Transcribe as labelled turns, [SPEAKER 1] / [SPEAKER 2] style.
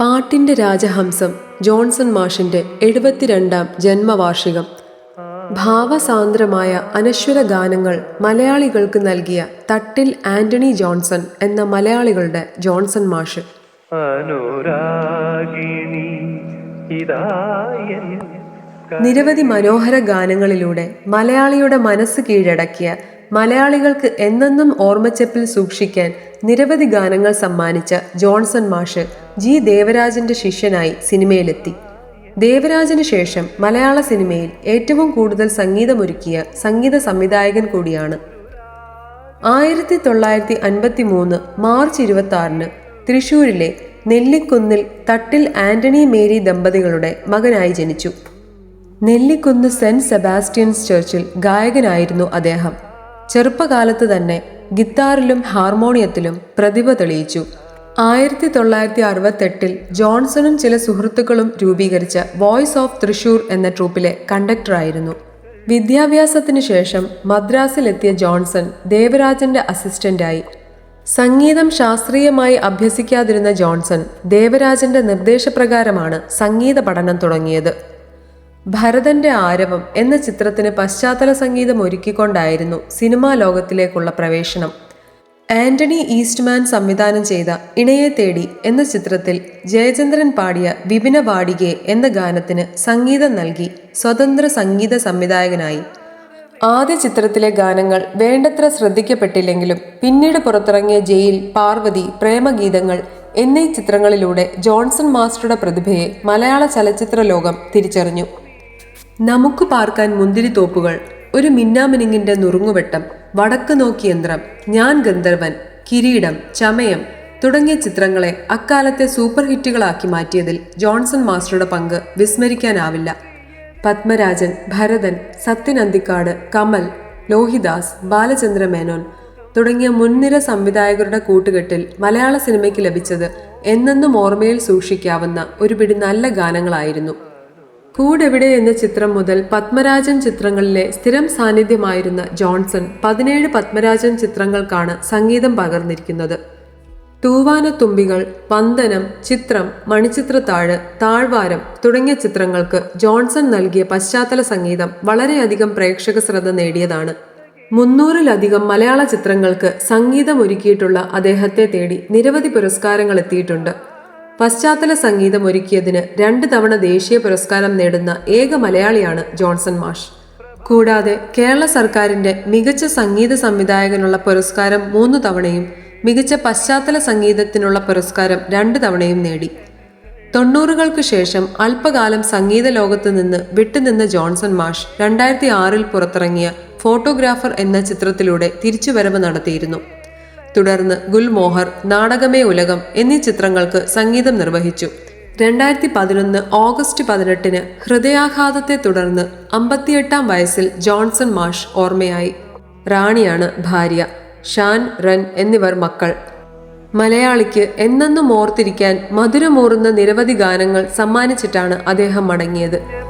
[SPEAKER 1] പാട്ടിന്റെ രാജഹംസം ജോൺസൺ മാഷിന്റെ എഴുപത്തിരണ്ടാം ജന്മവാർഷികം. ഭാവസാന്ദ്രമായ അനശ്വര ഗാനങ്ങൾ മലയാളികൾക്ക് നൽകിയ തട്ടിൽ ആന്റണി ജോൺസൺ എന്ന മലയാളികളുടെ ജോൺസൺ മാഷ്. നിരവധി മനോഹര ഗാനങ്ങളിലൂടെ മലയാളിയുടെ മനസ്സ് കീഴടക്കിയ മലയാളികൾക്ക് എന്നെന്നും ഓർമ്മച്ചപ്പിൽ സൂക്ഷിക്കാൻ നിരവധി ഗാനങ്ങൾ സമ്മാനിച്ച ജോൺസൺ മാഷ് ജി ദേവരാജന്റെ ശിഷ്യനായി സിനിമയിലെത്തി. ദേവരാജന് ശേഷം മലയാള സിനിമയിൽ ഏറ്റവും കൂടുതൽ സംഗീതമൊരുക്കിയ സംഗീത സംവിധായകൻ കൂടിയാണ്. ആയിരത്തി തൊള്ളായിരത്തി അൻപത്തി മൂന്ന് മാർച്ച് ഇരുപത്തി ആറിന് തൃശൂരിലെ നെല്ലിക്കുന്നിൽ തട്ടിൽ ആന്റണി മേരി ദമ്പതികളുടെ മകനായി ജനിച്ചു. നെല്ലിക്കുന്ന് സെന്റ് സെബാസ്റ്റ്യൻസ് ചർച്ചിൽ ഗായകനായിരുന്നു അദ്ദേഹം. ചെറുപ്പകാലത്ത് തന്നെ ഗിത്താറിലും ഹാർമോണിയത്തിലും പ്രതിഭ തെളിയിച്ചു. ആയിരത്തി തൊള്ളായിരത്തി അറുപത്തെട്ടിൽ ജോൺസണും ചില സുഹൃത്തുക്കളും രൂപീകരിച്ച വോയിസ് ഓഫ് തൃശൂർ എന്ന ട്രൂപ്പിലെ കണ്ടക്ടറായിരുന്നു. വിദ്യാഭ്യാസത്തിനു ശേഷം മദ്രാസിലെത്തിയ ജോൺസൺ ദേവരാജന്റെ അസിസ്റ്റന്റായി. സംഗീതം ശാസ്ത്രീയമായി അഭ്യസിക്കാതിരുന്ന ജോൺസൺ ദേവരാജന്റെ നിർദ്ദേശപ്രകാരമാണ് സംഗീത പഠനം തുടങ്ങിയത്. ഭരതന്റെ ആരവം എന്ന ചിത്രത്തിന് പശ്ചാത്തല സംഗീതം ഒരുക്കിക്കൊണ്ടായിരുന്നു സിനിമാ ലോകത്തിലേക്കുള്ള പ്രവേശനം. ആന്റണി ഈസ്റ്റ്മാൻ സംവിധാനം ചെയ്ത ഇണയെ തേടി എന്ന ചിത്രത്തിൽ ജയചന്ദ്രൻ പാടിയ വിപിന വാടികെ എന്ന ഗാനത്തിന് സംഗീതം നൽകി സ്വതന്ത്ര സംഗീത സംവിധായകനായി. ആദ്യ ചിത്രത്തിലെ ഗാനങ്ങൾ വേണ്ടത്ര ശ്രദ്ധിക്കപ്പെട്ടില്ലെങ്കിലും പിന്നീട് പുറത്തിറങ്ങിയ ജയിൽ പാർവതി പ്രേമഗീതങ്ങൾ എന്നീ ചിത്രങ്ങളിലൂടെ ജോൺസൺ മാസ്റ്ററുടെ പ്രതിഭയെ മലയാള ചലച്ചിത്ര ലോകം തിരിച്ചറിഞ്ഞു. നമുക്ക് പാർക്കാൻ മുന്തിരിത്തോപ്പുകൾ ഒരു മിന്നാമിനിങ്ങിന്റെ നുറുങ്ങുവെട്ടം വടക്ക് നോക്കി യന്ത്രം ഞാൻ ഗന്ധർവൻ കിരീടം ചമയം തുടങ്ങിയ ചിത്രങ്ങളെ അക്കാലത്തെ സൂപ്പർ ഹിറ്റുകളാക്കി മാറ്റിയതിൽ ജോൺസൺ മാസ്റ്ററുടെ പങ്ക് വിസ്മരിക്കാനാവില്ല. പത്മരാജൻ ഭരതൻ സത്യൻ അന്തിക്കാട് കമൽ ലോഹിദാസ് ബാലചന്ദ്ര മേനോൻ തുടങ്ങിയ മുൻനിര സംവിധായകരുടെ കൂട്ടുകെട്ടിൽ മലയാള സിനിമയ്ക്ക് ലഭിച്ചത് എന്നെന്നും ഓർമ്മയിൽ സൂക്ഷിക്കാവുന്ന ഒരു പിടി നല്ല ഗാനങ്ങളായിരുന്നു. കൂടെവിടെ എന്ന ചിത്രം മുതൽ പത്മരാജൻ ചിത്രങ്ങളിലെ സ്ഥിരം സാന്നിധ്യമായിരുന്ന ജോൺസൺ പതിനേഴ് പത്മരാജൻ ചിത്രങ്ങൾക്കാണ് സംഗീതം പകർന്നിരിക്കുന്നത്. തൂവാനത്തുമ്പികൾ വന്ദനം ചിത്രം മണിച്ചിത്രത്താഴ് താഴ്വാരം തുടങ്ങിയ ചിത്രങ്ങൾക്ക് ജോൺസൺ നൽകിയ പശ്ചാത്തല സംഗീതം വളരെയധികം പ്രേക്ഷക ശ്രദ്ധ നേടിയതാണ്. മുന്നൂറിലധികം മലയാള ചിത്രങ്ങൾക്ക് സംഗീതം ഒരുക്കിയിട്ടുള്ള അദ്ദേഹത്തെ തേടി നിരവധി പുരസ്കാരങ്ങൾ എത്തിയിട്ടുണ്ട്. പശ്ചാത്തല സംഗീതം ഒരുക്കിയതിന് രണ്ട് തവണ ദേശീയ പുരസ്കാരം നേടുന്ന ഏക മലയാളിയാണ് ജോൺസൺ മാഷ്. കൂടാതെ കേരള സർക്കാരിന്റെ മികച്ച സംഗീത സംവിധായകനുള്ള പുരസ്കാരം മൂന്ന് തവണയും മികച്ച പശ്ചാത്തല സംഗീതത്തിനുള്ള പുരസ്കാരം രണ്ട് തവണയും നേടി. തൊണ്ണൂറുകൾക്ക് ശേഷം അല്പകാലം സംഗീത ലോകത്ത് നിന്ന് വിട്ടുനിന്ന ജോൺസൺ മാഷ് രണ്ടായിരത്തി ആറിൽ പുറത്തിറങ്ങിയ ഫോട്ടോഗ്രാഫർ എന്ന ചിത്രത്തിലൂടെ തിരിച്ചുവരവ് നടത്തിയിരുന്നു. തുടർന്ന് ഗുൽമോഹർ നാടകമേ ഉലകം എന്നീ ചിത്രങ്ങൾക്ക് സംഗീതം നിർവഹിച്ചു. രണ്ടായിരത്തി പതിനൊന്ന് ഓഗസ്റ്റ് പതിനെട്ടിന് ഹൃദയാഘാതത്തെ തുടർന്ന് അമ്പത്തിയെട്ടാം വയസ്സിൽ ജോൺസൺ മാഷ് ഓർമ്മയായി. റാണിയാണ് ഭാര്യ ഷാൻ റൻ എന്നിവർ മക്കൾ. മലയാളിക്ക് എന്നെന്നും ഓർത്തിരിക്കാൻ മധുരമൂറുന്ന നിരവധി ഗാനങ്ങൾ സമ്മാനിച്ചിട്ടാണ് അദ്ദേഹം മടങ്ങിയത്.